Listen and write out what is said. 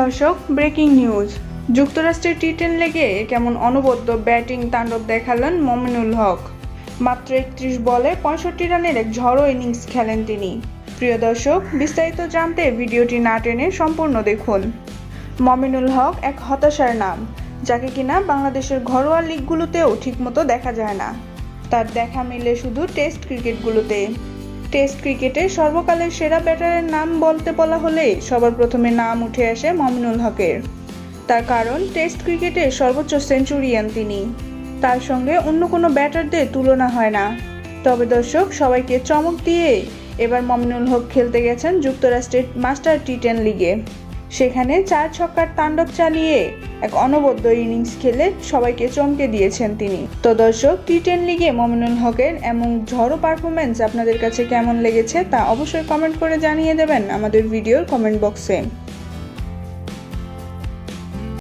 দর্শক breaking news যুক্তরাষ্ট্রের T ten লেগে কেমন অনবদ্য ব্যাটিং তাণ্ডব দেখালেন মমিনুল হক। মাত্র একত্রিশ বলে পঁয়ষট্টি রানের এক ঝড়ো ইনিংস খেলেন তিনি। প্রিয় দর্শক, বিস্তারিত জানতে ভিডিওটি না টেনে সম্পূর্ণ দেখুন। মমিনুল হক এক হতাশার নাম, যাকে কিনা বাংলাদেশের ঘরোয়া লিগগুলোতেও ঠিকমতো দেখা যায় না। তার দেখা মিলে শুধু টেস্ট ক্রিকেটগুলোতে। টেস্ট ক্রিকেটে সর্বকালের সেরা ব্যাটারের নাম বলতে বলা হলে সবার প্রথমে নাম উঠে আসে মমিনুল হকের। তার কারণ, টেস্ট ক্রিকেটে সর্বোচ্চ সেঞ্চুরিয়ান তিনি। তার সঙ্গে অন্য কোনো ব্যাটারদের তুলনা হয় না। তবে দর্শক, সবাইকে চমক দিয়ে এবার মমিনুল হক খেলতে গেছেন যুক্তরাষ্ট্রের মাস্টার টি টেন লিগে। সেখানে চার ছক্কার তাণ্ডব চালিয়ে এক অনবদ্য ইনিংস খেলে সবাইকে চমকে দিয়েছেন তিনি। তো দর্শক টি টেন লিগে মমিনুল হকের এমন ঝড়ো পারফরমেন্স আপনাদের কাছে কেমন লেগেছে তা অবশ্যই কমেন্ট করে জানিয়ে দেবেন আমাদের ভিডিওর কমেন্ট বক্সে